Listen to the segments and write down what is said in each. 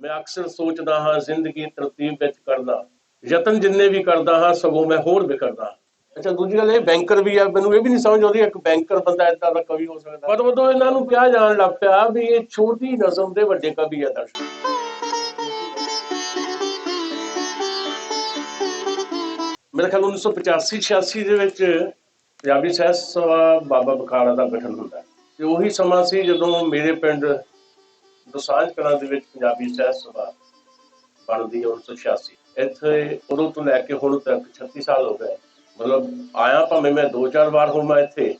ਮੈਂ ਅਕਸਰ ਸੋਚਦਾ ਹਾਂ ਜ਼ਿੰਦਗੀ ਤਰਤੀਬ ਵਿੱਚ ਕਰਦਾ। ਯਤਨ ਜਿੰਨੇ ਵੀ ਕਰਦਾ ਹਾਂ ਸਗੋਂ ਮੈਂ ਹੋਰ ਵਿਖਰਦਾ ਹਾਂ। ਅੱਛਾ ਦੂਜੀ ਗੱਲ ਇਹ ਬੈਂਕਰ ਵੀ ਆ ਮੈਨੂੰ ਇਹ ਵੀ ਨਹੀਂ ਸਮਝ ਆਉਂਦੀ ਇੱਕ ਬੈਂਕਰ ਬੰਦਾ ਏਦਾਂ ਦਾ ਕਵੀ ਹੋ ਸਕਦਾ। ਪਰ ਉਦੋਂ ਇਹਨਾਂ ਨੂੰ ਕਿਹਾ ਜਾਣ ਲੱਗ ਪਿਆ ਵੀ ਇਹ ਛੋਟੀ ਨਜ਼ਮ ਦੇ ਵੱਡੇ ਕਵੀ ਆ ਦਰਸ਼ਕ। ਮੇਰੇ ਖਿਆਲ 1985 86 ਦੇ ਵਿੱਚ ਪੰਜਾਬੀ ਸਾਹਿਤ ਸਭਾ ਬਾਬਾ ਬਕਾਲਾ ਦਾ ਗਠਨ ਹੁੰਦਾ। ਤੇ ਉਹੀ ਸਮਾਂ ਸੀ ਜਦੋਂ ਮੇਰੇ ਪਿੰਡ ਦੁਸਾਂਝ ਕਲਾਂ ਦੇ ਵਿੱਚ ਪੰਜਾਬੀ ਸਾਹਿਤ ਸਭਾ ਬਣਦੀ ਹੈ 1986 ਇੱਥੇ ਉਦੋਂ ਤੋਂ ਲੈ ਕੇ ਹੁਣ ਤੱਕ 36 ਸਾਲ ਹੋ ਗਏ। ਮਤਲਬ ਆਇਆ ਭਾਵੇਂ ਮੈਂ ਦੋ ਚਾਰ ਵਾਰ ਹੋਵਾਂ ਇੱਥੇ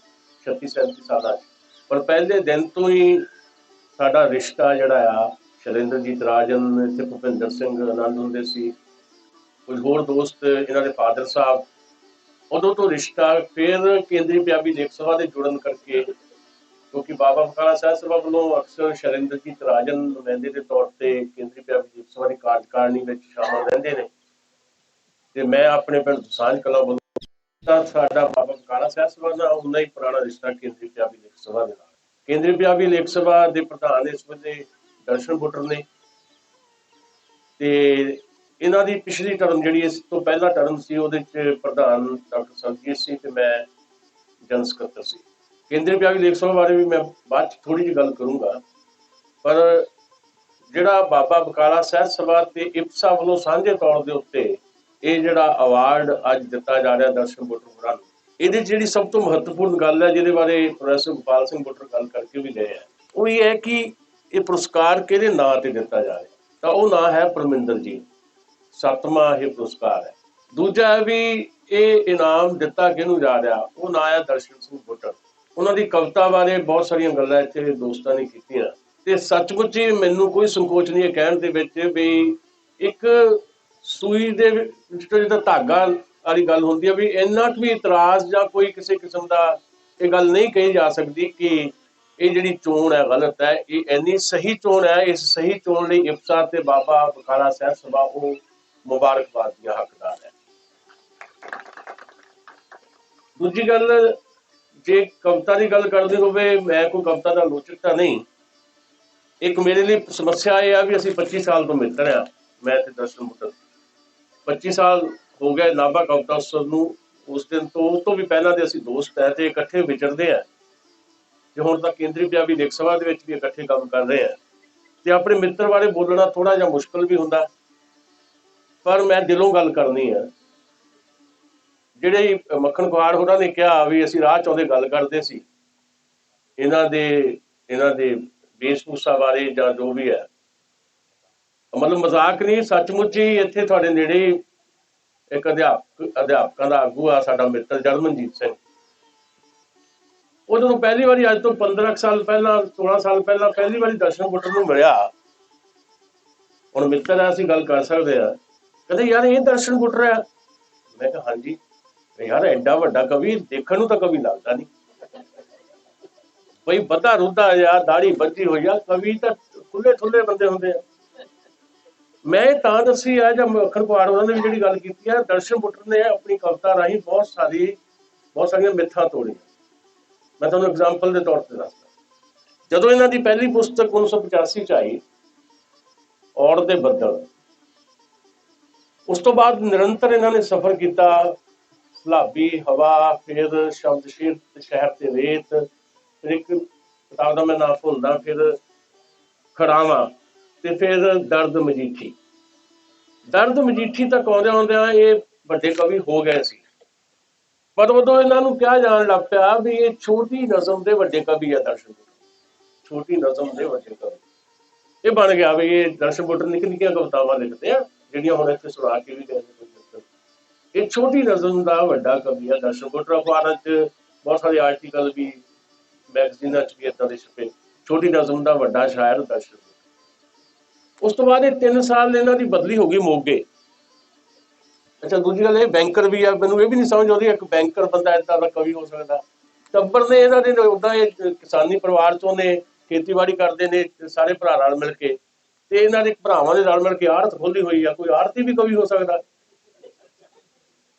36 37 ਸਾਲਾਂ 'ਚ। ਪਰ ਪਹਿਲੇ ਦਿਨ ਤੋਂ ਹੀ ਸਾਡਾ ਰਿਸ਼ਤਾ ਜਿਹੜਾ ਆ, ਸ਼ਰਿੰਦਰਜੀਤ ਰਾਜਨ, ਇੱਥੇ ਭੁਪਿੰਦਰ ਸਿੰਘ ਆਨੰਦ ਹੁੰਦੇ ਸੀ। ਕੁਝ ਹੋਰ ਦੋਸਤ ਇਹਨਾਂ ਦੇ ਫਾਦਰ ਸਾਹਿਬ। ਉਦੋਂ ਤੋਂ ਰਿਸ਼ਤਾ ਫਿਰ ਕੇਂਦਰੀ ਪੰਜਾਬੀ ਲੇਖ ਸਭਾ ਦੇ ਜੁੜਨ ਕਰਕੇ ਕਿਉਂਕਿ ਬਾਬਾ ਬਕਾਲਾ ਸਾਹਿਬ ਸਭਾ ਵੱਲੋਂ ਅਕਸਰ ਸ਼ਰਿੰਦਰਜੀਤ ਰਾਜਨ ਨੁਮਾਇੰਦੇ ਦੇ ਤੌਰ ਤੇ ਕੇਂਦਰੀ ਪੰਜਾਬੀ ਸਭਾ ਦੀ ਕਾਰਜਕਾਰਨੀ ਵਿੱਚ ਸ਼ਾਮਲ ਰਹਿੰਦੇ ਨੇ। ਤੇ ਮੈਂ ਆਪਣੇ ਪਿੰਡ ਦੁਸਾਂਝ ਕਲਾਂ ਵੱਲੋਂ ਸਾਡਾ ਬਾਬਾ ਬਕਾਲਾ ਸਾਹਿਬ ਸਭਾ ਨਾਲ ਉਨਾ ਹੀ ਪੁਰਾਣਾ ਰਿਸ਼ਤਾ ਕੇਂਦਰੀ ਪੰਜਾਬੀ ਲੇਖ ਸਭਾ ਦੇ ਨਾਲ। ਕੇਂਦਰੀ ਪੰਜਾਬੀ ਲੇਖ ਸਭਾ ਦੇ ਪ੍ਰਧਾਨ ਇਸ ਵੇਲੇ ਦਰਸ਼ਨ ਬੁੱਟਰ ਨੇ। ਤੇ ਇਹਨਾਂ ਦੀ ਪਿਛਲੀ ਟਰਮ ਜਿਹੜੀ ਇਸ ਤੋਂ ਪਹਿਲਾ ਟਰਮ ਸੀ, ਉਹਦੇ ਚ ਪ੍ਰਧਾਨ ਡਾਕਟਰ ਸਰਜੀਤ ਸੀ ਤੇ ਮੈਂ ਜਨ ਸਕੱਤਰ ਸੀ। ਕੇਂਦਰੀ ਪੰਜਾਬੀ ਲੇਖ ਸਭਾ ਬਾਰੇ ਵੀ ਮੈਂ ਬਾਅਦ ਚ ਥੋੜੀ ਜਿਹੀ ਗੱਲ ਕਰੂੰਗਾ। ਪਰ ਜਿਹੜਾ ਬਾਬਾ ਬਕਾਲਾ ਸਾਹਿਬ ਸਭਾ ਤੇ ਇਪਸਾ ਵੱਲੋਂ ਸਾਂਝੇ ਤੌਰ ਦੇ ਉੱਤੇ ਇਹ ਜਿਹੜਾ ਅਵਾਰਡ ਅੱਜ ਦਿੱਤਾ ਜਾ ਰਿਹਾ ਦਰਸ਼ਨ ਬੁੱਟਰ ਨੂੰ ਇਹਦੇ ਜਿਹੜੀ ਸਭ ਤੋਂ ਮਹੱਤਵਪੂਰਨ ਗੱਲ ਹੈ, ਜਿਹਦੇ ਬਾਰੇ ਪ੍ਰੋਫੈਸਰ ਗੋਪਾਲ ਸਿੰਘ ਬੁੱਟਰ ਗੱਲ ਕਰਕੇ ਵੀ ਗਏ ਆ, ਉਹ ਇਹ ਹੈ ਕਿ ਇਹ ਪੁਰਸਕਾਰ ਕਿਹਦੇ ਨਾਂ ਤੇ ਦਿੱਤਾ ਜਾ ਰਿਹਾ? ਤਾਂ ਉਹ ਨਾਂ ਹੈ ਪਰਮਿੰਦਰ ਜੀ। ਸੱਤਵਾਂ ਇਹ ਪੁਰਸਕਾਰ ਹੈ। ਦੂਜਾ ਹੈ ਵੀ ਇਹ ਇਨਾਮ ਦਿੱਤਾ ਕਿਹਨੂੰ ਜਾ ਰਿਹਾ? ਉਹ ਨਾਂ ਹੈ ਦਰਸ਼ਨ ਸਿੰਘ ਬੁੱਟਰ। ਉਹਨਾਂ ਦੀ ਕਵਿਤਾ ਬਾਰੇ ਬਹੁਤ ਸਾਰੀਆਂ ਗੱਲਾਂ ਇੱਥੇ ਦੋਸਤਾਂ ਨੇ ਕੀਤੀਆਂ। ਤੇ ਸੱਚਮੁੱਚ ਹੀ ਮੈਨੂੰ ਕੋਈ ਸੰਕੋਚ ਨਹੀਂ ਹੈ ਕਹਿਣ ਦੇ ਵਿੱਚ ਵੀ ਇੱਕ ਸੂਈ ਦੇ ਵਿੱਚ ਜਿਹਦਾ ਧਾਗਾ ਵਾਲੀ ਗੱਲ ਹੁੰਦੀ ਹੈ ਵੀ ਇੰਨਾ ਕੁ ਵੀ ਇਤਰਾਜ਼ ਜਾਂ ਕੋਈ ਕਿਸੇ ਕਿਸਮ ਦਾ ਇਹ ਗੱਲ ਨਹੀਂ ਕਹੀ ਜਾ ਸਕਦੀ ਕਿ ਇਹ ਜਿਹੜੀ ਚੋਣ ਹੈ, ਗਲਤ ਹੈ, ਇਹ ਇੰਨੀ ਸਹੀ ਚੋਣ ਹੈ, ਇਸ ਸਹੀ ਚੋਣ ਲਈ ਇਫਸਾ ਤੇ ਬਾਬਾ ਬਕਾਲਾ ਸਾਹਿਬ ਸਭਾ ਉਹ ਮੁਬਾਰਕਬਾਦ ਦੀਆਂ ਹੱਕਦਾਰ ਹੈ। ਦੂਜੀ ਗੱਲ ਜੇ ਕਵਿਤਾ ਦੀ ਗੱਲ ਕਰਦੇ ਹੋਵੇ, ਮੈਂ ਕੋਈ ਕਵਿਤਾ ਦਾ ਲੋਚਕ ਤਾਂ ਨਹੀਂ। ਇੱਕ ਮੇਰੇ ਲਈ ਸਮੱਸਿਆ ਇਹ ਆ ਵੀ ਅਸੀਂ 25 ਸਾਲ ਤੋਂ ਮਿੱਤਰ ਆ, ਮੈਂ ਤੇ ਦਰਸ਼ਨ ਮੁੱਟਰ 25 ਸਾਲ ਹੋ ਗਏ ਨਾਭਾ ਕਵਿਤਾ ਉਤਸਵ ਨੂੰ, ਉਸ ਦਿਨ ਤੋਂ, ਉਸ ਤੋਂ ਵੀ ਪਹਿਲਾਂ ਦੇ ਅਸੀਂ ਦੋਸਤ ਹੈ ਤੇ ਇਕੱਠੇ ਵਿਚਰਦੇ ਆ। ਤੇ ਹੁਣ ਤਾਂ ਕੇਂਦਰੀ ਪੰਜਾਬੀ ਲਿਖ ਸਭਾ ਦੇ ਵਿੱਚ ਵੀ ਇਕੱਠੇ ਕੰਮ ਕਰ ਰਹੇ ਆ। ਤੇ ਆਪਣੇ ਮਿੱਤਰ ਬਾਰੇ ਬੋਲਣਾ ਥੋੜਾ ਜਿਹਾ ਮੁਸ਼ਕਲ ਵੀ ਹੁੰਦਾ, ਪਰ ਮੈਂ ਦਿਲੋਂ ਗੱਲ ਕਰਨੀ ਆ। ਜਿਹੜੇ ਮੱਖਣ ਕੁਹਾੜ ਹੋਰਾਂ ਨੇ ਕਿਹਾ ਵੀ ਅਸੀਂ ਰਾਹ ਚ ਆਉਂਦੇ ਗੱਲ ਕਰਦੇ ਸੀ। ਇਹਨਾਂ ਦੇ ਇਹਨਾਂ ਦੇ ਵੇਸ਼ਭੂਸ਼ਾ ਬਾਰੇ ਜਾਂ ਜੋ ਵੀ ਹੈ। ਮਤਲਬ ਮਜ਼ਾਕ ਨਹੀਂ, ਸੱਚਮੁੱਚ ਹੀ ਇੱਥੇ ਤੁਹਾਡੇ ਨੇੜੇ ਇੱਕ ਅਧਿਆਪਕ, ਅਧਿਆਪਕਾਂ ਦਾ ਆਗੂ ਆ ਸਾਡਾ ਮਿੱਤਰ ਜਰਮਨਜੀਤ ਸਿੰਘ। ਉਹ ਜਦੋਂ ਪਹਿਲੀ ਵਾਰੀ ਅੱਜ ਤੋਂ 15 ਸਾਲ ਪਹਿਲਾਂ 16 ਸਾਲ ਪਹਿਲਾਂ ਪਹਿਲੀ ਵਾਰੀ ਦਰਸ਼ਨ ਬੁੱਟਰ ਨੂੰ ਮਿਲਿਆ, ਹੁਣ ਮਿੱਤਰ ਆ, ਅਸੀਂ ਗੱਲ ਕਰ ਸਕਦੇ ਆ। ਕਹਿੰਦੇ, ਯਾਰ, ਇਹ ਦਰਸ਼ਨ ਬੁੱਟਰ ਆ? ਮੈਂ ਕਿਹਾ, ਹਾਂਜੀ। ਯਾਰ ਐਡਾ ਵੱਡਾ ਕਵੀ, ਦੇਖਣ ਨੂੰ ਤਾਂ ਕਵੀ ਲੱਗਦਾ ਨਹੀਂ ਬਈ ਬੱਧਾ ਰੁੱਧਾ ਯਾਰ ਦਾੜੀ ਬੱਝੀ ਹੋਈ ਆ, ਕਵੀ ਤਾਂ ਖੁੱਲੇ ਠੁੱਲੇ ਬੰਦੇ ਹੁੰਦੇ ਆ। ਮੈਂ ਤਾਂ ਦੱਸੀ ਆ ਜਦ ਮੱਖਣ ਕੁਆੜ ਉਹਨਾਂ ਨੇ ਜਿਹੜੀ ਗੱਲ ਕੀਤੀ ਆ, ਦਰਸ਼ਨ ਬੁੱਟਰ ਨੇ ਆਪਣੀ ਕਵਿਤਾ ਰਾਹੀਂ ਬਹੁਤ ਸਾਰੀ, ਬਹੁਤ ਸਾਰੀਆਂ ਮਿੱਥਾਂ ਤੋੜੀਆਂ। ਮੈਂ ਤੁਹਾਨੂੰ ਐਗਜ਼ਾਮਪਲ ਦੇ ਤੌਰ ਤੇ ਦੱਸਦਾ। ਜਦੋਂ ਇਹਨਾਂ ਦੀ ਪਹਿਲੀ ਪੁਸਤਕ 1985 ਚ ਆਈ ਔਰ ਦੇ ਬੱਦਲ, ਉਸ ਤੋਂ ਬਾਅਦ ਨਿਰੰਤਰ ਇਹਨਾਂ ਨੇ ਸਫ਼ਰ ਕੀਤਾ। ਸਲਾਬੀ ਹਵਾ, ਫਿਰ ਸ਼ਬਦਸ਼ੀਰ ਤੇ ਸ਼ਹਿਰ ਤੇ ਰੇਤ, ਫਿਰ ਇੱਕ ਕਿਤਾਬ ਦਾ ਮੈਂ ਨਾਮ ਭੁੱਲਦਾ, ਫਿਰ ਖੜਾਵਾਂ ਤੇ ਫਿਰ ਦਰਦ ਮਜੀਠੀ। ਦਰਦ ਮਜੀਠੀ ਤੱਕ ਆਉਂਦੇ ਆਉਂਦਿਆਂ ਇਹ ਵੱਡੇ ਕਵੀ ਹੋ ਗਏ ਸੀ। ਪਰ ਉਦੋਂ ਇਹਨਾਂ ਨੂੰ ਕਿਹਾ ਜਾਣ ਲੱਗ ਪਿਆ ਵੀ ਇਹ ਛੋਟੀ ਨਜ਼ਮ ਦੇ ਵੱਡੇ ਕਵੀ ਆ ਦਰਸ਼ਨ ਬੁੱਟਰ। ਛੋਟੀ ਨਜ਼ਮ ਦੇ ਵੱਡੇ ਕਵੀ। ਇਹ ਬਣ ਗਿਆ ਵੀ ਇਹ ਦਰਸ਼ਨ ਬੁੱਟਰ ਨਿੱਕੀ ਨਿੱਕੀਆਂ ਕਵਿਤਾਵਾਂ ਲਿਖਦੇ ਆ, ਜਿਹੜੀਆਂ ਹੁਣ ਇੱਥੇ ਸੁਣਾ ਕੇ ਵੀ ਗਏ ਇਹ ਛੋਟੀ ਨਜ਼ਮ ਦਾ ਵੱਡਾ ਕਵੀ ਆ ਦਰਸ਼ਨ ਬੁੱਟਰ ਅਖਬਾਰਾਂ 'ਚ ਬਹੁਤ ਸਾਰੇ ਆਰਟੀਕਲ ਵੀ ਮੈਗਜ਼ੀਨਾਂ 'ਚ ਵੀ ਇਦਾਂ ਦੇ ਛਪੇ। ਛੋਟੀ ਨਜ਼ਮ ਦਾ ਵੱਡਾ ਸ਼ਾਇਰ ਦਰਸ਼ਨ ਬੁੱਟਰ। ਉਸ ਤੋਂ ਬਾਅਦ ਇਹ 3 ਸਾਲ ਇਹਨਾਂ ਦੀ ਬਦਲੀ ਹੋ ਗਈ ਮੋਗੇ। ਅੱਛਾ, ਦੂਜੀ ਗੱਲ ਇਹ ਬੈਂਕਰ ਵੀ ਆ, ਮੈਨੂੰ ਇਹ ਵੀ ਨਹੀਂ ਸਮਝ ਆਉਂਦੀ ਇੱਕ ਬੈਂਕਰ ਬੰਦਾ ਏਦਾਂ ਦਾ ਕਵੀ ਹੋ ਸਕਦਾ। ਟੱਬਰ ਨੇ ਇਹਨਾਂ ਦੇ ਉਦਾਂ ਇਹ ਕਿਸਾਨੀ ਪਰਿਵਾਰ ਚੋਂ ਨੇ ਖੇਤੀਬਾੜੀ ਕਰਦੇ ਨੇ ਸਾਰੇ ਭਰਾ ਨਾਲ ਮਿਲ ਕੇ ਤੇ ਇਹਨਾਂ ਦੇ ਭਰਾਵਾਂ ਦੇ ਨਾਲ ਮਿਲ ਕੇ ਆੜਤ ਖੋਲੀ ਹੋਈ ਆ, ਕੋਈ ਆੜਤੀ ਵੀ ਕਵੀ ਹੋ ਸਕਦਾ।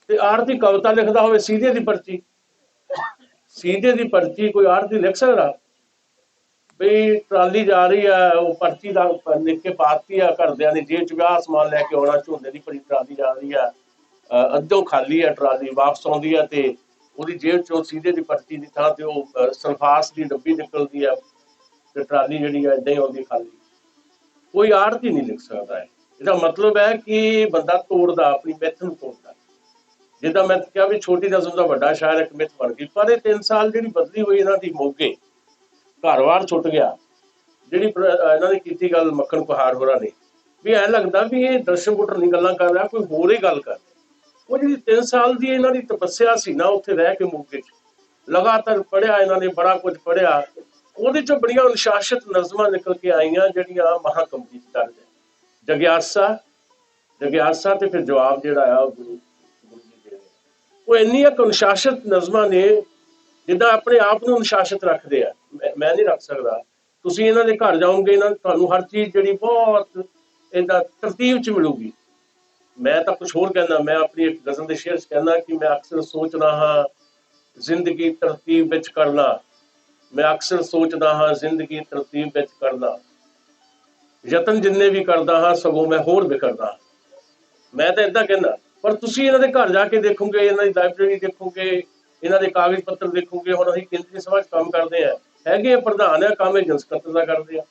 ਤੇ ਆੜਤੀ ਕਵਿਤਾ ਲਿਖਦਾ ਹੋਵੇ, ਸੀਧੇ ਦੀ ਪਰਚੀ। ਸੀਧੇ ਦੀ ਪਰਚੀ ਕੋਈ ਆੜਤੀ ਲਿਖ ਸਕਦਾ? ਵੀ ਟਰਾਲੀ ਜਾ ਰਹੀ ਆ, ਉਹ ਪਰਚੀ ਦਾ ਲਿਖ ਕੇ ਪਾਤੀ ਆ, ਘਰਦਿਆਂ ਨੇ ਜੇਬ ਚ ਵਿਆਹ ਸਮਾਨ ਲੈ ਕੇ ਆਉਣਾ, ਝੋਨੇ ਦੀ ਭਰੀ ਟਰਾਲੀ ਜਾ ਰਹੀ ਆ। ਅੱਧੋਂ ਖਾਲੀ ਆ ਟਰਾਲੀ, ਵਾਪਸ ਆਉਂਦੀ ਆ ਤੇ ਉਹਦੀ ਜੇਬ ਚੋਂ ਸੀਧੇ ਦੀ ਪਰਚੀ ਦੀ ਥਾਂ ਤੇ ਉਹ ਸਲਫਾਸ ਦੀ ਡੱਬੀ ਨਿਕਲਦੀ ਆ ਤੇ ਟਰਾਲੀ ਜਿਹੜੀ ਆ ਏਦਾਂ ਹੀ ਆਉਂਦੀ ਖਾਲੀ। ਕੋਈ ਆੜਤੀ ਨਹੀਂ ਲਿਖ ਸਕਦਾ ਹੈ ਇਹਦਾ ਮਤਲਬ ਹੈ ਕਿ ਬੰਦਾ ਤੋੜਦਾ, ਆਪਣੀ ਮਿੱਥ ਨੂੰ ਤੋੜ ਜਿੱਦਾਂ ਮੈਂ ਕਿਹਾ ਵੀ ਛੋਟੀ ਨਜ਼ਮ ਦਾ ਵੱਡਾ ਸ਼ਾਇਰ ਇੱਕ ਮਿੱਥ ਬਣ ਗਈ, ਪਰ ਇਹ 3 ਸਾਲ ਜਿਹੜੀ ਬਦਲੀ ਹੋਈ ਇਹਨਾਂ ਦੀ ਮੋਗੇ ਘਰ-ਬਾਰ ਛੁੱਟ ਗਿਆ, ਜਿਹੜੀ ਇਹਨਾਂ ਨੇ ਕੀਤੀ ਗੱਲ ਮੱਖਣ ਪਹਾੜ ਹੋਰਾਂ ਨੇ, ਵੀ ਐਂ ਲੱਗਦਾ ਵੀ ਇਹ ਦਰਸ਼ਨ ਗੁੱਟਰ ਨਹੀਂ ਗੱਲਾਂ ਕਰ ਰਿਹਾ, ਕੋਈ ਹੋਰ ਹੀ ਗੱਲ ਕਰ ਰਿਹਾ। ਉਹ ਜਿਹੜੀ 3 ਸਾਲ ਦੀ ਇਹਨਾਂ ਦੀ ਤਪੱਸਿਆ ਸੀ ਨਾ ਉੱਥੇ ਰਹਿ ਕੇ ਮੋਗੇ 'ਚ, ਲਗਾਤਾਰ ਪੜਿਆ ਇਹਨਾਂ ਨੇ, ਬੜਾ ਕੁਝ ਪੜਿਆ ਉਹਦੇ ਚੋਂ ਬੜੀਆਂ ਅਨੁਸ਼ਾਸਿਤ ਨਜ਼ਮਾਂ ਨਿਕਲ ਕੇ ਆਈਆਂ ਜਿਹੜੀਆਂ ਮਹਾਕੰਪੀ ਦਰਜ ਹੈ ਜਗਿਆਸਾ ਜਗਿਆਸਾ ਤੇ ਫਿਰ ਜਵਾਬ ਜਿਹੜਾ ਆ ਉਹ ਗੁਰੂ ਉਹ ਇੰਨੀਆਂ ਕੁ ਅਨੁਸ਼ਾਸਿਤ ਨਜ਼ਮਾਂ ਨੇ ਜਿੱਦਾਂ ਆਪਣੇ ਆਪ ਨੂੰ ਅਨੁਸ਼ਾਸਿਤ ਰੱਖਦੇ ਆ। ਮੈਂ- ਮੈਂ ਨਹੀਂ ਰੱਖ ਸਕਦਾ। ਤੁਸੀਂ ਇਹਨਾਂ ਦੇ ਘਰ ਜਾਓਗੇ ਇਹਨਾਂ ਤੁਹਾਨੂੰ ਹਰ ਚੀਜ਼ ਜਿਹੜੀ ਬਹੁਤ ਇਹਦਾ ਤਰਤੀਬ ਚ ਮਿਲੂਗੀ। ਮੈਂ ਤਾਂ ਕੁਝ ਹੋਰ ਕਹਿੰਦਾ, ਮੈਂ ਆਪਣੀ ਇੱਕ ਗਜ਼ਲ ਦੇ ਸ਼ੇਰ ਚ ਕਹਿੰਦਾ ਕਿ ਮੈਂ ਅਕਸਰ ਸੋਚਦਾ ਹਾਂ, ਜ਼ਿੰਦਗੀ ਤਰਤੀਬ ਵਿੱਚ ਕਰਨਾ। ਮੈਂ ਅਕਸਰ ਸੋਚਦਾ ਹਾਂ, ਜ਼ਿੰਦਗੀ ਤਰਤੀਬ ਵਿੱਚ ਕਰਨਾ। ਯਤਨ ਜਿੰਨੇ ਵੀ ਕਰਦਾ ਹਾਂ, ਸਗੋਂ ਮੈਂ ਹੋਰ ਵਿਖਰਦਾ ਹਾਂ। ਮੈਂ ਤਾਂ ਇਦਾਂ ਕਹਿੰਦਾ ਪਰ ਤੁਸੀਂ ਇਹਨਾਂ ਦੇ ਘਰ ਜਾ ਕੇ ਦੇਖੋਗੇ, ਇਹਨਾਂ ਦੀ ਲਾਇਬ੍ਰੇਰੀ ਦੇਖੋਗੇ, ਇਹਨਾਂ ਦੇ ਕਾਗਜ਼ ਪੱਤਰ ਦੇਖੋਗੇ, ਹੁਣ ਅਸੀਂ ਕੇਂਦਰੀ ਸਭਾ 'ਚ ਕੰਮ ਕਰਦੇ ਆ ਹੈਗੇ ਪ੍ਰਧਾਨ ਆ, ਕੰਮ ਏਜੰਸ ਸਕੱਤਰ ਦਾ ਕਰਦੇ ਆ।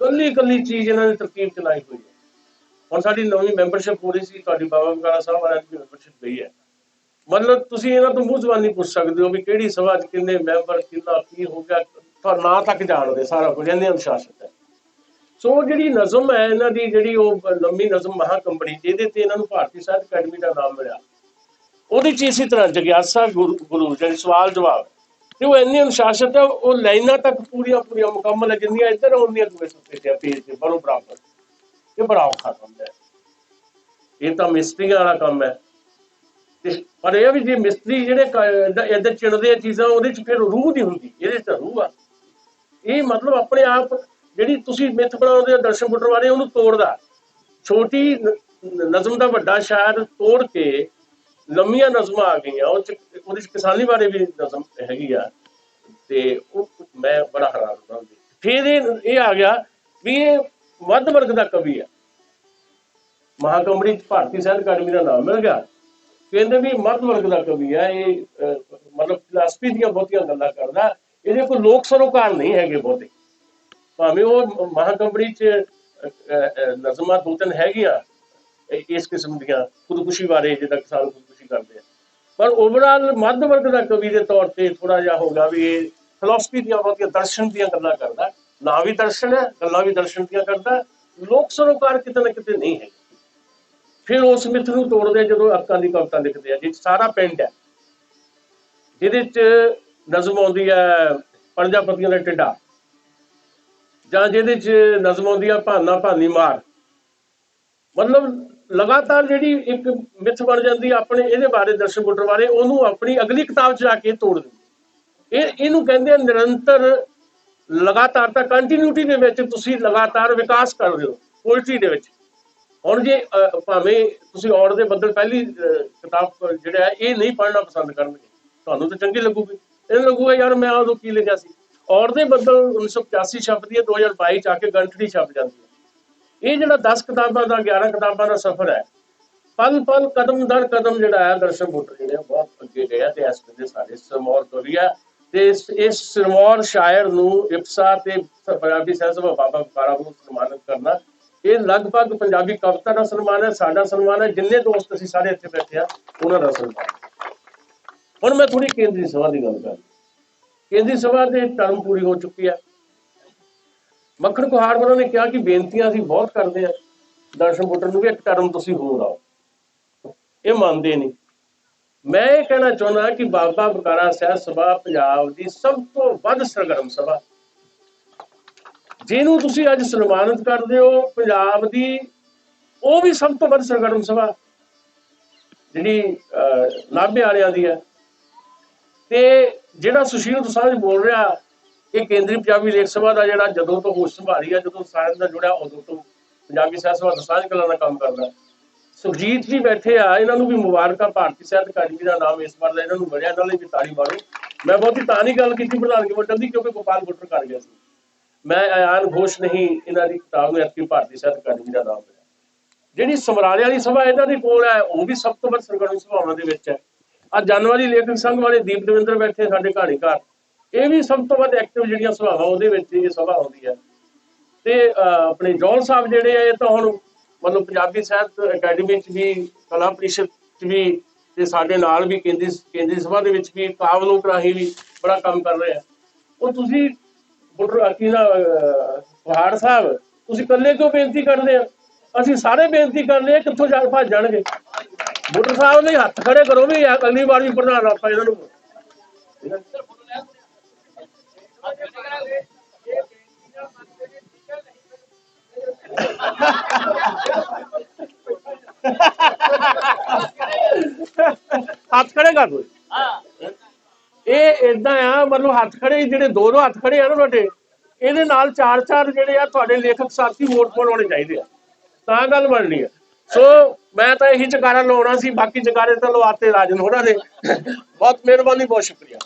ਕੱਲੀ ਕੱਲੀ ਚੀਜ਼ ਇਹਨਾਂ ਨੇ ਤਰਤੀਬ ਚ ਲਾਈ ਹੋਈ ਹੈ। ਹੁਣ ਸਾਡੀ ਨਵੀਂ ਮੈਂਬਰਸ਼ਿਪ ਹੋ ਰਹੀ ਸੀ, ਤੁਹਾਡੀ ਬਾਬਾ ਬਕਾਲਾ ਸਾਹਿਬ ਵਾਲਿਆਂ ਦੀ ਮੈਂਬਰਸ਼ਿਪ ਗਈ ਹੈ। ਮਤਲਬ ਤੁਸੀਂ ਇਹਨਾਂ ਤੋਂ ਮੂੰਹ ਜ਼ਬਾਨੀ ਪੁੱਛ ਸਕਦੇ ਹੋ ਵੀ ਕਿਹੜੀ ਸਭਾ 'ਚ ਕਿੰਨੇ ਮੈਂਬਰ ਕਿੰਨਾ, ਕੀ ਹੋ ਗਿਆ, ਤੁਹਾਡਾ ਨਾਂ ਤੱਕ ਜਾਣਦੇ, ਸਾਰਾ ਕੁਝ ਇਹਨੇ ਅਨੁਸ਼ਾਸਨ ਹੈ। ਸੋ ਜਿਹੜੀ ਨਜ਼ਮ ਹੈ, ਇਹਨਾਂ ਦੀ ਜਿਹੜੀ ਉਹ ਲੰਮੀ ਨਜ਼ਮ ਮਹਾਕੰਬੜੀ ਜਿਹਦੇ ਤੇ ਇਹਨਾਂ ਨੂੰ ਭਾਰਤੀ ਸਾਹਿਤ ਅਕੈਡਮੀ ਦਾ ਨਾਮ ਮਿਲਿਆ। ਉਹਦੇ ਚ ਇਸੇ ਤਰ੍ਹਾਂ ਜਗਿਆਸਾ ਗੁਰੂ ਗੁਰੂ ਸਵਾਲ ਜਵਾਬ। ਤੇ ਉਹ ਇੰਨੀ ਅਨੁਸ਼ਾਸਿਤ ਹੈ, ਉਹ ਲਾਈਨਾਂ ਤੱਕ ਪੂਰੀਆਂ ਪੂਰੀਆਂ ਮੁਕੰਮਲ ਹੈ, ਜਿੰਨੀਆਂ ਇੱਧਰ ਹੁੰਦੀਆਂ ਦੂਏ ਸੁੱਤੇ ਤੇ ਪੇਜ ਤੇ, ਬਰੋ ਬਰਾਬਰ। ਇਹ ਬੜਾ ਔਖਾ ਕੰਮ ਹੈ। ਇਹ ਤਾਂ ਮਿਸਤਰੀਆਂ ਵਾਲਾ ਕੰਮ ਹੈ। ਤੇ ਪਰ ਇਹ ਵੀ ਜੇ ਮਿਸਤਰੀ ਜਿਹੜੇ ਕ- ਇੱਧਰ ਚਿਣਦੇ ਆ ਚੀਜ਼ਾਂ, ਉਹਦੇ ਚ ਫਿਰ ਰੂਹ ਨਹੀਂ ਹੁੰਦੀ, ਇਹਦੇ ਚ ਤਾਂ ਰੂਹ ਆ। ਇਹ ਮਤਲਬ ਆਪਣੇ ਆਪ ਜਿਹੜੀ ਤੁਸੀਂ ਮਿੱਥ ਬਣਾਉਂਦੇ ਹੋ ਦਰਸ਼ਨ ਗੁੱਟਰ ਬਾਰੇ ਉਹਨੂੰ ਤੋੜਦਾ। ਛੋਟੀ ਨਜ਼ਮ ਦਾ ਵੱਡਾ ਸ਼ਾਇਰ ਤੋੜ ਕੇ ਲੰਮੀਆਂ ਨਜ਼ਮਾਂ ਆ ਗਈਆਂ। ਉਹ ਚ, ਉਹਦੇ ਚ ਕਿਸਾਨੀ ਬਾਰੇ ਵੀ ਨਜ਼ਮ ਹੈਗੀ ਆ। ਤੇ ਉਹ, ਮੈਂ ਬੜਾ ਹੈਰਾਨ ਹੁੰਦਾ। ਫਿਰ ਇਹ ਇਹ ਆ ਗਿਆ ਵੀ ਇਹ ਮੱਧ ਵਰਗ ਦਾ ਕਵੀ ਆ। ਮਹਾਕੰਬੜੀ ਚ ਭਾਰਤੀ ਸਾਹਿਤ ਅਕਾਡਮੀ ਦਾ ਨਾਮ ਮਿਲ ਗਿਆ। ਕਹਿੰਦੇ ਵੀ ਮੱਧ ਵਰਗ ਦਾ ਕਵੀ ਆ। ਇਹ ਮਤਲਬ ਫਿਲਾਸਫੀ ਦੀਆਂ ਬਹੁਤੀਆਂ ਗੱਲਾਂ ਕਰਦਾ। ਇਹਦੇ ਕੋਈ ਲੋਕ ਸਰੋਕਾਰ ਨਹੀਂ ਹੈਗੇ ਬਹੁਤੇ। ਭਾਵੇਂ ਉਹ ਮਹਾਕੰਬੜੀ ਚ ਨਜ਼ਮਾਂ ਦੋ ਤਿੰਨ ਹੈਗੀਆਂ ਇਸ ਕਿਸਮ ਦੀਆਂ ਖੁਦਕੁਸ਼ੀ ਬਾਰੇ ਜਿੱਦਾਂ ਕਿਸਾਨ ਖੁਦਕੁਸ਼ੀ ਕਰਦੇ ਆ। ਪਰ ਓਵਰਆਲ ਮੱਧ ਵਰਗ ਦਾ ਕਵੀ ਦੇ ਤੌਰ ਤੇ ਥੋੜਾ ਜਿਹਾ ਹੋਗਾ ਵੀ ਇਹ ਫਿਲਾਸਫੀ ਦੀਆਂ ਬਹੁਤੀਆਂ ਦਰਸ਼ਨ ਦੀਆਂ ਗੱਲਾਂ ਕਰਦਾ, ਨਾ ਵੀ ਦਰਸ਼ਨ ਹੈ ਗੱਲਾਂ ਵੀ ਦਰਸ਼ਨ ਦੀਆਂ ਕਰਦਾ, ਲੋਕ ਸਰੋਕਾਰ ਕਿਤੇ ਨਾ ਕਿਤੇ ਨਹੀਂ ਹੈ। ਫਿਰ ਉਸ ਮਿੱਥ ਨੂੰ ਤੋੜਦੇ ਜਦੋਂ ਅੱਖਾਂ ਦੀ ਕਵਿਤਾ ਲਿਖਦੇ ਆ ਜਿਹ ਸਾਰਾ ਪਿੰਡ ਹੈ, ਜਿਹਦੇ ਚ ਨਜ਼ਮ ਆਉਂਦੀ ਹੈ ਪ੍ਰਜਾਪਤੀਆਂ ਦਾ ਟਿੱਡਾ ਜਾਂ ਜਿਹਦੇ ਚ ਨਜ਼ਮ ਆਉਂਦੀ ਆ ਭਾਨਾ ਭਾਨੀ ਮਾਰ। ਮਤਲਬ ਲਗਾਤਾਰ ਜਿਹੜੀ ਇੱਕ ਮਿੱਥ ਬਣ ਜਾਂਦੀ ਆਪਣੇ ਇਹਦੇ ਬਾਰੇ ਦਰਸ਼ਨ ਗੁੱਟਰ ਬਾਰੇ ਉਹਨੂੰ ਆਪਣੀ ਅਗਲੀ ਕਿਤਾਬ ਚ ਜਾ ਕੇ ਤੋੜ ਦਿੰਦੀ ਇਹ ਇਹਨੂੰ ਕਹਿੰਦੇ ਆ ਨਿਰੰਤਰ ਲਗਾਤਾਰ ਤਾਂ ਕੰਟੀਨਿਊਟੀ ਦੇ ਵਿੱਚ ਤੁਸੀਂ ਲਗਾਤਾਰ ਵਿਕਾਸ ਕਰ ਰਹੇ ਹੋ ਪੋਇਟਰੀ ਦੇ ਵਿੱਚ। ਹੁਣ ਜੇ ਅਹ, ਭਾਵੇਂ ਤੁਸੀਂ ਔਰ ਦੇ ਬੱਦਲ ਪਹਿਲੀ ਕਿਤਾਬ ਜਿਹੜਾ ਹੈ ਇਹ ਨਹੀਂ ਪੜ੍ਹਨਾ ਪਸੰਦ ਕਰਨਗੇ। ਤੁਹਾਨੂੰ ਤਾਂ ਚੰਗੀ ਲੱਗੂਗੀ। ਇਹਨੂੰ ਲੱਗੂਗਾ ਯਾਰ ਮੈਂ ਉਦੋਂ ਕੀ ਲਿਖਿਆ ਸੀ? ਔਰ ਦੇ ਬੱਦਲ 1985 ਛਪਦੀ ਹੈ 2022 ਚ ਆ ਕੇ ਗੰਠੜੀ ਛਪ ਜਾਂਦੀ ਹੈ। ਇਹ ਜਿਹੜਾ 10 ਕਿਤਾਬਾਂ ਦਾ 11 ਕਿਤਾਬਾਂ ਦਾ ਸਫ਼ਰ ਹੈ, ਪਲ ਪਲ, ਕਦਮ ਦਰ ਕਦਮ ਜਿਹੜਾ ਹੈ, ਦਰਸ਼ਨ ਬੁੱਟਰ ਜਿਹੜੇ ਬਹੁਤ ਅੱਗੇ ਗਏ ਆ ਤੇ ਇਸ ਵੇਲੇ ਸਾਡੇ ਸਰਮੌਰ ਕਵੀ ਆ। ਤੇ ਇਸ ਇਸ ਸਰਮੌਰ ਸ਼ਾਇਰ ਨੂੰ ਇਫਸਾ ਤੇ ਪੰਜਾਬੀ ਸਾਹਿਤ ਸਭਾ ਬਾਬਾ ਬਾਰਾ ਨੂੰ ਸਨਮਾਨਿਤ ਕਰਨਾ। ਇਹ ਲਗਭਗ ਪੰਜਾਬੀ ਕਵਿਤਾ ਦਾ ਸਨਮਾਨ ਹੈ, ਸਾਡਾ ਸਨਮਾਨ ਹੈ, ਜਿੰਨੇ ਦੋਸਤ ਅਸੀਂ ਸਾਰੇ ਇੱਥੇ ਬੈਠੇ ਆ, ਉਹਨਾਂ ਦਾ ਸਨਮਾਨ। ਹੁਣ ਮੈਂ ਥੋੜੀ ਕੇਂਦਰੀ ਸਭਾ ਦੀ ਗੱਲ ਕਰਾਂ ਕੇਂਦਰੀ ਸਭਾ ਦੇ ਟਰਮ ਪੂਰੀ ਹੋ ਚੁੱਕੀ ਹੈ ਮੱਖਣ ਕੁਹਾੜ ਉਹਨਾਂ ਨੇ ਕਿਹਾ ਕਿ ਬੇਨਤੀਆਂ ਅਸੀਂ ਬਹੁਤ ਕਰਦੇ ਆ। ਦਰਸ਼ਨ ਬੁੱਟਰ ਨੂੰ ਵੀ ਇੱਕ ਟਰਮ ਤੁਸੀਂ ਹੋਰ ਆਓ। ਇਹ ਮੰਨਦੇ ਨਹੀਂ। ਮੈਂ ਇਹ ਕਹਿਣਾ ਚਾਹੁੰਦਾ ਕਿ ਬਾਬਾ ਬਕਾਰਾ ਸਾਹਿਬ ਸਭਾ ਪੰਜਾਬ ਦੀ ਸਭ ਤੋਂ ਵੱਧ ਸਰਗਰਮ ਸਭਾ। ਜਿਹਨੂੰ ਤੁਸੀਂ ਅੱਜ ਸਨਮਾਨਿਤ ਕਰਦੇ ਹੋ ਪੰਜਾਬ ਦੀ ਉਹ ਵੀ ਸਭ ਤੋਂ ਵੱਧ ਸਰਗਰਮ ਸਭਾ। ਜਿਹੜੀ ਅਹ, ਨਾਭੇ ਵਾਲਿਆਂ ਦੀ ਹੈ ਤੇ ਜਿਹੜਾ ਸੁਸ਼ੀਲ ਦਸਾਂਝ ਬੋਲ ਰਿਹਾ, ਇਹ ਕੇਂਦਰੀ ਪੰਜਾਬੀ ਲੇਖ ਸਭਾ ਦਾ ਜਿਹੜਾ ਜਦੋਂ ਤੋਂ ਹੋਸ਼ ਸੰਭਾਲੀ ਆ, ਜਦੋਂ ਸਾਹਿਤ ਦਾ ਜੁੜਿਆ, ਉਦੋਂ ਤੋਂ ਪੰਜਾਬੀ ਸਾਹਿਤ ਸਭਾ ਦਸਾਂਝ ਕਲਾਂ ਦਾ ਕੰਮ ਕਰਦਾ। ਸੁਖਜੀਤ ਜੀ ਬੈਠੇ ਆ, ਇਹਨਾਂ ਨੂੰ ਵੀ ਮੁਬਾਰਕਾਂ, ਭਾਰਤੀ ਸਾਹਿਤ ਅਕਾਦਮੀ ਦਾ ਨਾਮ ਇਸ ਵਾਰ ਦਾ ਇਹਨਾਂ ਨੂੰ ਮਿਲਿਆ, ਇਹਨਾਂ ਵੀ ਤਾੜੀ ਮਾਰੋ। ਮੈਂ ਬਹੁਤੀ ਤਾਂ ਨਹੀਂ ਗੱਲ ਕੀਤੀ ਪ੍ਰਧਾਨਗੀ ਵੰਡਣ ਦੀ, ਕਿਉਂਕਿ ਗੋਪਾਲ ਗੁੱਟਰ ਕਰ ਗਿਆ ਸੀ। ਮੈਂ ਆਯਾਨ ਘੋਸ਼ ਨਹੀਂ ਇਹਨਾਂ ਦੀ ਕਿਤਾਬ ਨੂੰ ਐਤਕੀ ਭਾਰਤੀ ਸਾਹਿਤ ਅਕਾਦਮੀ ਦਾ ਨਾਮ ਮਿਲਿਆ। ਜਿਹੜੀ ਸਮਰਾਲੇ ਵਾਲੀ ਸਭਾ ਇਹਨਾਂ ਦੇ ਕੋਲ ਹੈ, ਉਹ ਵੀ ਸਭ ਤੋਂ ਵੱਧ ਸਰਗਰਮ ਸਭਾਵਾਂ ਦੇ ਵਿੱਚ ਹੈ। ਆ ਜਾਨਵਰੀ ਲੇਖਕ ਸੰਘ ਵਾਲੇ ਦੀਪ ਦਵਿੰਦਰ ਬੈਠੇ ਸਾਡੇ ਕਹਾਣੀਕਾਰ ਇਹ ਵੀ ਸਭ ਤੋਂ ਵੱਧ ਐਕਟਿਵ ਜਿਹੜੀਆਂ ਸਭਾਵਾਂ ਉਹਦੇ ਵਿੱਚ ਇਹ ਸਭਾ ਹੁੰਦੀ ਹੈ। ਤੇ ਆਪਣੇ ਜੌਲ ਸਾਹਿਬ ਜਿਹੜੇ ਆ, ਇਹ ਤਾਂ ਹੁਣ ਮਤਲਬ ਪੰਜਾਬੀ ਸਾਹਿਤ ਅਕੈਡਮੀ ਚ ਵੀ, ਕਲਾ ਪ੍ਰੀਸ਼ਦ ਚ ਵੀ ਤੇ ਸਾਡੇ ਨਾਲ ਵੀ ਕੇਂਦਰੀ ਕੇਂਦਰੀ ਸਭਾ ਦੇ ਵਿੱਚ ਵੀ ਕਾਵਲੋਕ ਰਾਹੀਂ ਵੀ ਬੜਾ ਕੰਮ ਕਰ ਰਹੇ ਆ। ਉਹ ਤੁਸੀਂ ਬੁੱਟਰ ਕੀ ਪਹਾੜ ਸਾਹਿਬ, ਤੁਸੀਂ ਇਕੱਲੇ ਕਿਉਂ ਬੇਨਤੀ ਕਰਦੇ ਆ? ਅਸੀਂ ਸਾਰੇ ਬੇਨਤੀ ਕਰਨੇ ਆ, ਕਿੱਥੋਂ ਜਾ ਭੱਜ ਜਾਣਗੇ? ਮੋਟਰ ਸਾਹਿਬ ਲਈ ਹੱਥ ਖੜੇ ਕਰੋ ਵੀ ਅਗਲੀ ਵਾਰ ਵੀ ਪ੍ਰਧਾਨ ਆਪਾਂ ਇਹਨਾਂ ਨੂੰ। ਹੱਥ ਖੜੇ ਕਰ ਦੋ ਇਹ ਇਦਾਂ ਆ, ਮਤਲਬ ਹੱਥ ਖੜੇ, ਜਿਹੜੇ ਦੋ ਦੋ ਹੱਥ ਖੜੇ ਆ ਨਾ ਤੁਹਾਡੇ, ਇਹਦੇ ਨਾਲ ਚਾਰ ਚਾਰ ਜਿਹੜੇ ਆ, ਤੁਹਾਡੇ ਲੇਖਕ ਸਾਥੀ ਵੋਟ ਪਾਉਣ ਹੋਣੇ ਚਾਹੀਦੇ ਆ। ਤਾਂ ਗੱਲ ਬਣਨੀ ਆ। ਸੋ ਮੈਂ ਤਾਂ ਇਹੀ ਜਕਾਰਾ ਲਾਉਣਾ ਸੀ, ਬਾਕੀ ਜਕਾਰੇ ਤਾਂ ਲਵਾਤੇ ਰਾਜਨ ਹੋਣਾ ਨੇ ਬਹੁਤ ਮਿਹਰਬਾਨੀ, ਬਹੁਤ ਸ਼ੁਕਰੀਆ।